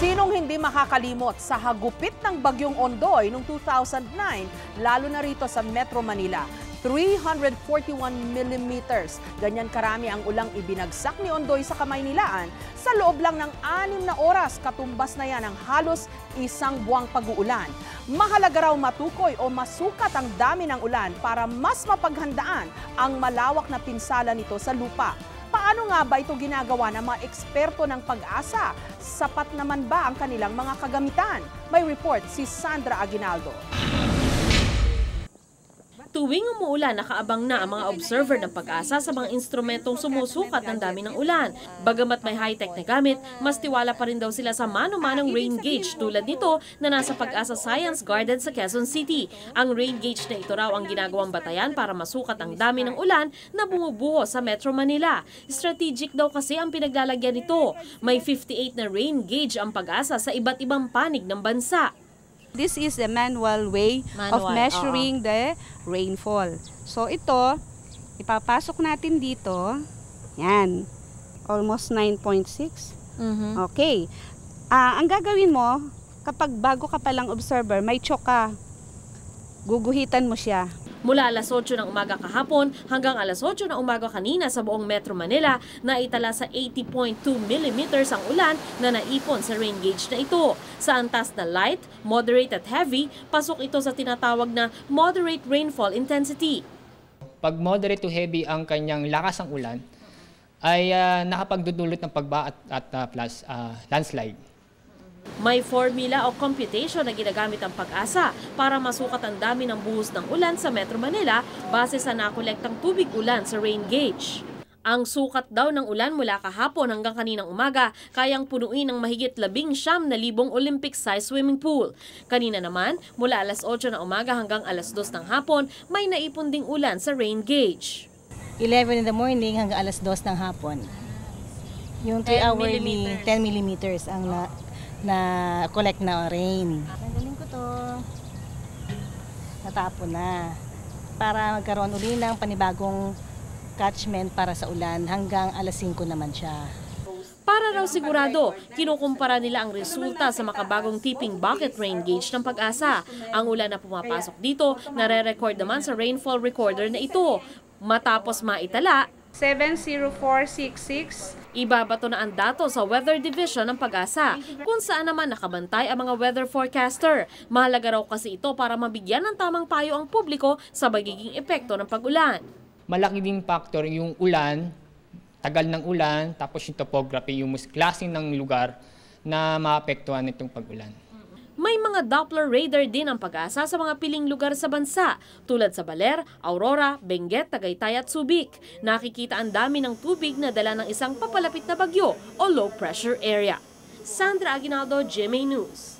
Sinong hindi makakalimot sa hagupit ng Bagyong Ondoy noong 2009, lalo na rito sa Metro Manila? 341 millimeters. Ganyan karami ang ulang ibinagsak ni Ondoy sa Kamaynilaan sa loob lang ng anim na oras. Katumbas na yan ang halos isang buwang pag-uulan. Mahalaga raw matukoy o masukat ang dami ng ulan para mas mapaghandaan ang malawak na pinsala nito sa lupa. Paano nga ba ito ginagawa ng mga eksperto ng pag-asa? Sapat naman ba ang kanilang mga kagamitan? May report si Sandra Aguinaldo. Tuwing umuulan, nakaabang na ang mga observer ng pag-asa sa mga instrumentong sumusukat ng dami ng ulan. Bagamat may high-tech na gamit, mas tiwala pa rin daw sila sa mano-manong rain gauge tulad nito na nasa pag-asa Science Garden sa Quezon City. Ang rain gauge na ito raw ang ginagawang batayan para masukat ang dami ng ulan na bumubuho sa Metro Manila. Strategic daw kasi ang pinaglalagyan nito. May 58 na rain gauge ang pag-asa sa iba't ibang panig ng bansa. This is the manual way of Manual, measuring the rainfall. So ito, ipapasok natin dito. Yan. Almost 9.6. Okay. Ah, ang gagawin mo, kapag bago ka palang observer, may choke ka. Guguhitan mo siya. Mula alas 8 ng umaga kahapon hanggang alas 8 ng umaga kanina sa buong Metro Manila, naitala sa 80.2 millimeters ang ulan na naipon sa rain gauge na ito. Sa antas na light, moderate at heavy, pasok ito sa tinatawag na moderate rainfall intensity. Pag moderate to heavy ang kanyang lakas ng ulan, ay ah, nakapagdudulot ng pagba at, at ah, plus ah, landslide. May formula o computation na ginagamit ang pag-asa para masukat ang dami ng buhos ng ulan sa Metro Manila base sa nakolektang tubig ulan sa rain gauge. Ang sukat daw ng ulan mula kahapon hanggang kaninang umaga kayang punuin ng mahigit labing siyam na libong Olympic-sized swimming pool. Kanina naman, mula alas 8 ng umaga hanggang alas 2 ng hapon, may naipon ding ulan sa rain gauge. 11 in the morning hanggang alas 2 ng hapon. Yung 3 hourly, millimeters. 10 millimeters ang na, na collect na rain. Tanggalin ko to. Natapon na. Para magkaroon uli ng panibagong catchment para sa ulan hanggang alas 5 naman siya. Para raw sigurado, kinukumpara nila ang resulta sa makabagong tipping bucket rain gauge ng pag-asa. Ang ulan na pumapasok dito, nare-record naman sa rainfall recorder na ito. Matapos maitala, 70466 Ibabato na ang dato sa Weather Division ng pag-asa, kung saan naman nakabantay ang mga weather forecaster. Mahalaga raw kasi ito para mabigyan ng tamang payo ang publiko sa magiging epekto ng pag-ulan. Malaki din factor yung ulan, tagal ng ulan, tapos yung topography, yung klase ng lugar na maapektuhan nitong pag-ulan. May mga Doppler radar din ang pag-asa sa mga piling lugar sa bansa tulad sa Baler, Aurora, Benguet, Tagaytay at Subic. Nakikita ang dami ng tubig na dala ng isang papalapit na bagyo o low pressure area. Sandra Aguinaldo, GMA News.